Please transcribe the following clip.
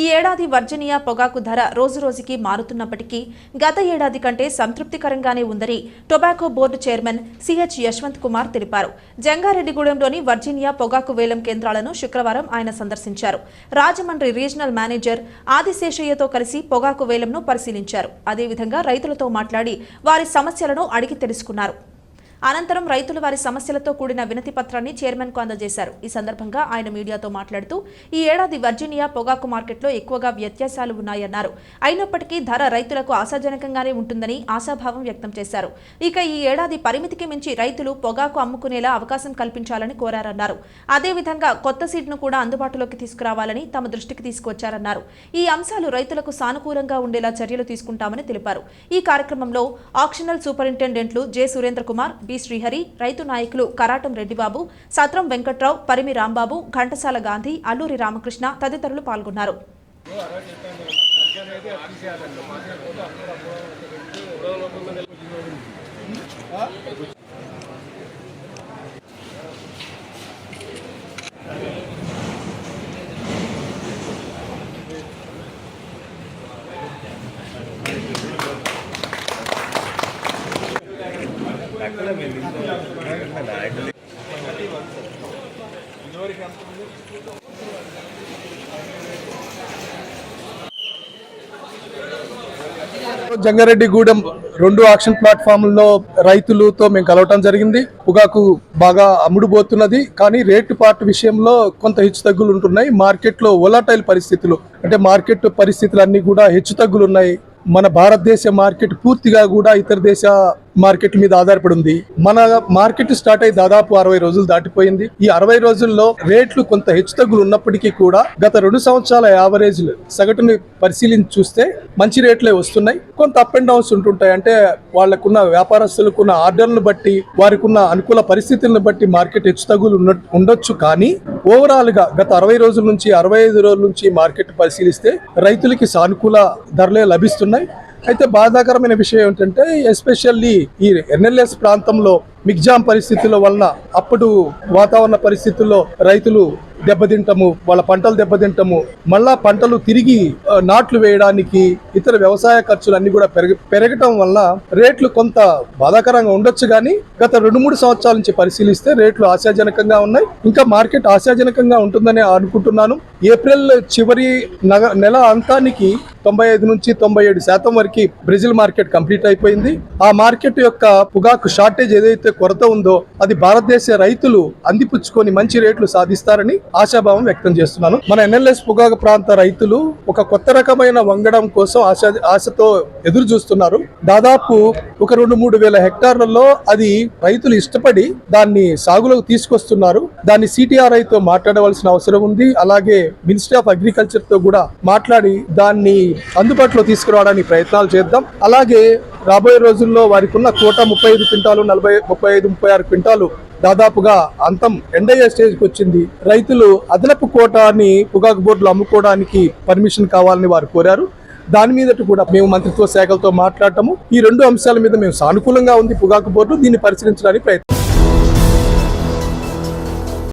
ఈ ఏడాది వర్జీనియా పొగాకు ధర రోజురోజుకి మారుతున్నప్పటికీ గత ఏడాది కంటే సంతృప్తికరంగానే ఉందని tobacco board chairman C H Yashwant Kumar తెలిపారు. జంగారెడ్డిగూడెంలోని వర్జీనియా పొగాకు వేలం కేంద్రాలను శుక్రవారం ఆయన సందర్శించారు. రాజమండ్రి రీజనల్ మేనేజర్ ఆదిశేషయ్యతో కలిసి పొగాకు వేలంను పరిశీలించారు. అదేవిధంగా రైతులతో మాట్లాడి వారి సమస్యలను అడిగి తెలుసుకున్నారు. అనంతరం రైతులు వారి సమస్యలతో కూడిన వినతి పత్రాన్ని చైర్మన్కు అందజేశారు. ఈ సందర్భంగా ఆయన మీడియాతో మాట్లాడుతూ ఈ ఏడాది వర్జీనియా పొగాకు మార్కెట్లో ఎక్కువగా వ్యత్యాసాలు ఉన్నాయన్నారు. అయినప్పటికీ ధర రైతులకు ఆశాజనకంగానే ఉంటుందని ఆశాభావం వ్యక్తం చేశారు. ఇక ఈ ఏడాది పరిమితికి మించి రైతులు పొగాకు అమ్ముకునేలా అవకాశం కల్పించాలని కోరారన్నారు. అదేవిధంగా కొత్త సీడ్ను కూడా అందుబాటులోకి తీసుకురావాలని తమ దృష్టికి తీసుకువచ్చారన్నారు. ఈ అంశాలు రైతులకు సానుకూలంగా ఉండేలా చర్యలు తీసుకుంటామని తెలిపారు. ఈ కార్యక్రమంలో ఆక్షనల్ సూపరింటెండెంట్లు జె సురేంద్ర కుమార్ బి. శ్రీహరి రైతు నాయకులు కరాటం రెడ్డిబాబు సత్రం వెంకట్రావు పరిమి రాంబాబు ఘంటసాల గాంధీ అల్లూరి రామకృష్ణ తదితరులు పాల్గొన్నారు. జంగారెడ్డిగూడెం రెండు ఆక్షన్ ప్లాట్ఫామ్లో రైతులతో మేము కలవటం జరిగింది. పొగాకు బాగా అమ్ముడుపోతున్నది. కానీ రేటు పార్ట్ విషయంలో కొంత హెచ్చుతగ్గులు ఉంటున్నాయి. మార్కెట్లో ఒలాటైల్ పరిస్థితులు అంటే మార్కెట్ పరిస్థితులు అన్నీ కూడా హెచ్చుతగ్గులు ఉన్నాయి మన భారతదేశ మార్కెట్ పూర్తిగా కూడా ఇతర దేశ మార్కెట్ మీద ఆధారపడి ఉంది. మన మార్కెట్ స్టార్ట్ అయ్యి దాదాపు అరవై రోజులు దాటిపోయింది. ఈ అరవై రోజుల్లో రేట్లు కొంత హెచ్చు తగ్గులు ఉన్నప్పటికీ కూడా గత రెండు సంవత్సరాల యావరేజ్లు సగటుని పరిశీలించి చూస్తే మంచి రేట్లే వస్తున్నాయి. కొంత అప్ అండ్ డౌన్స్ ఉంటుంటాయి. అంటే వాళ్ళకున్న వ్యాపారస్తులకున్న ఆర్డర్లను బట్టి వారికి ఉన్న అనుకూల పరిస్థితులను బట్టి మార్కెట్ హెచ్చు తగ్గులు ఉండొచ్చు. కానీ ఓవరాల్గా గత అరవై రోజుల నుంచి అరవై ఐదు రోజుల నుంచి మార్కెట్ పరిశీలిస్తే రైతులకి సానుకూల ధరలే లభిస్తున్నాయి. అయితే బాధాకరమైన విషయం ఏంటంటే ఎస్పెషల్లీ ఈ ఎన్ఎల్ఎస్ ప్రాంతంలో మిగ్జాం పరిస్థితుల వలన అప్పుడు వాతావరణ పరిస్థితుల్లో రైతులు దెబ్బతింటము వాళ్ళ పంటలు దెబ్బతింటము మళ్ళా పంటలు తిరిగి నాట్లు వేయడానికి ఇతర వ్యవసాయ ఖర్చులు అన్ని కూడా పెరగ పెరగటం వల్ల రేట్లు కొంత బాధాకరంగా ఉండొచ్చు కానీ గత రెండు మూడు సంవత్సరాల నుంచి పరిశీలిస్తే రేట్లు ఆశాజనకంగా ఉన్నాయి. ఇంకా మార్కెట్ ఆశాజనకంగా ఉంటుందని అనుకుంటున్నాను. ఏప్రిల్ చివరి నగ నెల అంతానికి తొంభై ఐదు నుంచి తొంభై ఏడు శాతం వరకు బ్రెజిల్ మార్కెట్ కంప్లీట్ అయిపోయింది. ఆ మార్కెట్ యొక్క పొగాకు షార్టేజ్ ఏదైతే కొరత ఉందో అది భారతదేశ రైతులు అందిపుచ్చుకొని మంచి రేట్లు సాధిస్తారని ఆశాభావం వ్యక్తం చేస్తున్నాను. మన ఎన్ఎల్ఎస్ పొగాకు ప్రాంత రైతులు ఒక కొత్త రకమైన వంగడం కోసం ఆశ ఆశతో ఎదురు చూస్తున్నారు. దాదాపు ఒక రెండు మూడు వేల హెక్టార్లలో అది రైతులు ఇష్టపడి దాన్ని సాగులోకి తీసుకొస్తున్నారు. దాన్ని సిటిఆర్ఐ తో మాట్లాడవలసిన అవసరం ఉంది. అలాగే మినిస్ట్రీ ఆఫ్ అగ్రికల్చర్తో కూడా మాట్లాడి దాన్ని అందుబాటులో తీసుకురావడానికి ప్రయత్నాలు చేద్దాం. అలాగే రాబోయే రోజుల్లో వారికి ఉన్న కోట ముప్పై ఐదు క్వింటాలు నలభై ముప్పై ఐదు ముప్పై ఆరు క్వింటాలు దాదాపుగా అంతం ఎండయ్యే స్టేజ్కి వచ్చింది. రైతులు అదనపు కోటాని పొగాకు బోర్డులు అమ్ముకోవడానికి పర్మిషన్ కావాలని వారు కోరారు. దాని మీదట కూడా మేము మంత్రిత్వ శాఖలతో మాట్లాడటము. ఈ రెండు అంశాల మీద మేము సానుకూలంగా ఉంది పొగాకు బోర్డు. దీన్ని పరిశీలించడానికి ప్రయత్నం